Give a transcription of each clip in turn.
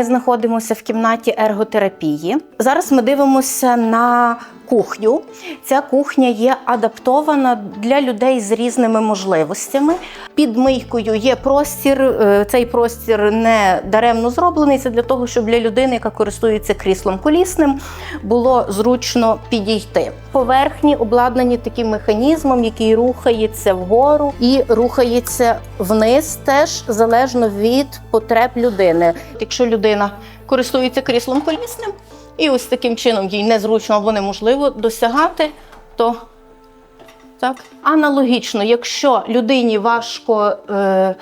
Ми знаходимося в кімнаті ерготерапії. Зараз ми дивимося на кухню. Ця кухня є адаптована для людей з різними можливостями. Під мийкою є простір. е, Цей простір не даремно зроблений. Це для того, щоб для людини, яка користується кріслом колісним, було зручно підійти. Поверхні обладнані таким механізмом, який рухається вгору і рухається вниз, теж залежно від потреб людини. Якщо людина користується кріслом колісним, і ось таким чином їй незручно або неможливо досягати, то так. Аналогічно, якщо людині важко е,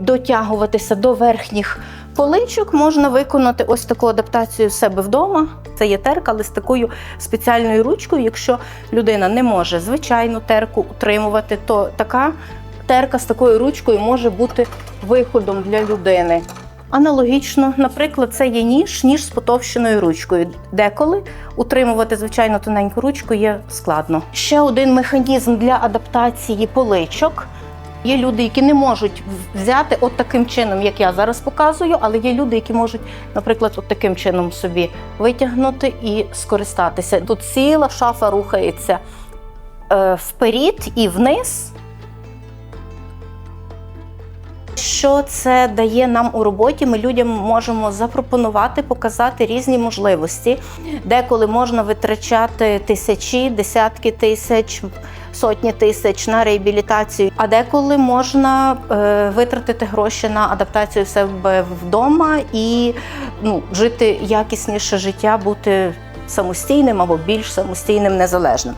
дотягуватися до верхніх поличок, можна виконати ось таку адаптацію в себе вдома. Це є терка, але з такою спеціальною ручкою. Якщо людина не може звичайну терку утримувати, то така терка з такою ручкою може бути виходом для людини. Аналогічно, наприклад, це є ніж, ніж з потовщеною ручкою. Деколи утримувати звичайно тоненьку ручку є складно. Ще один механізм для адаптації поличок. Є люди, які не можуть взяти от таким чином, як я зараз показую, але є люди, які можуть, наприклад, от таким чином собі витягнути і скористатися. Тут ціла шафа рухається е, вперед і вниз. Що це дає нам у роботі? Ми людям можемо запропонувати, показати різні можливості, деколи можна витрачати тисячі, десятки тисяч, сотні тисяч на реабілітацію, а деколи можна е, витратити гроші на адаптацію себе вдома і ну, жити якісніше життя, бути самостійним або більш самостійним, незалежним.